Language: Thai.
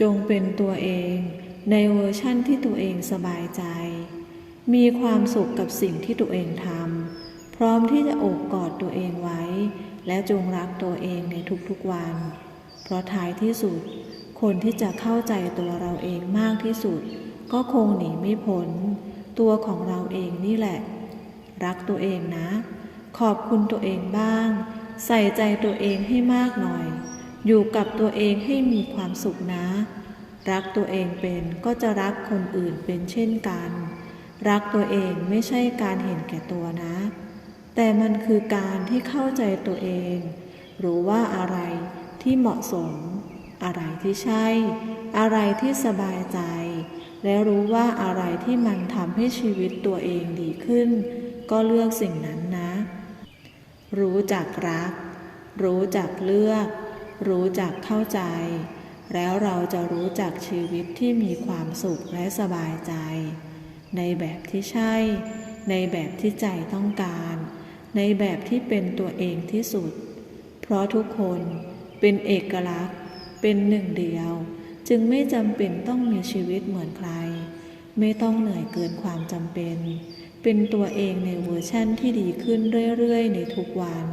จงเป็นตัวเองในเวอร์ชั่นที่ตัวเองสบายใจ มีความสุขกับสิ่งที่ตัวเองทำพร้อมที่จะโอบกอดตัวเองไว้ และจงรักตัวเองในทุกๆวัน เพราะท้ายที่สุด คนที่จะเข้าใจตัวเราเองมากที่สุด ก็คงหนีไม่พ้น ตัวของเราเองนี่แหละ รักตัวเองนะ ขอบคุณตัวเองบ้าง ใส่ใจตัวเองให้มากหน่อย อยู่กับตัวเองให้มีความสุขนะ รักตัวเองเป็นก็จะรักคนอื่นเป็นเช่นกัน รักตัวเองไม่ใช่การเห็นแก่ตัวนะ แต่มันคือการที่เข้าใจตัวเอง รู้ว่าอะไรที่เหมาะสม อะไรที่ใช่ อะไรที่สบายใจ และรู้ว่าอะไรที่มันทำให้ชีวิตตัวเองดีขึ้น ก็เลือกสิ่งนั้นนะ รู้จักรัก รู้จักเลือก รู้จักเข้าใจ แล้วเราจะรู้จักชีวิตที่มีความสุขและสบายใจ ในแบบที่ใช่ ในแบบที่ใจต้องการ ในแบบที่เป็นตัวเองที่สุด เพราะทุกคนเป็นเอกลักษณ์ เป็นหนึ่งเดียว จึงไม่จำเป็นต้องมีชีวิตเหมือนใคร ไม่ต้องเหนื่อยเกินความจำเป็น เป็นตัวเองในเวอร์ชั่นที่ดีขึ้นเรื่อยๆ ในทุกวัน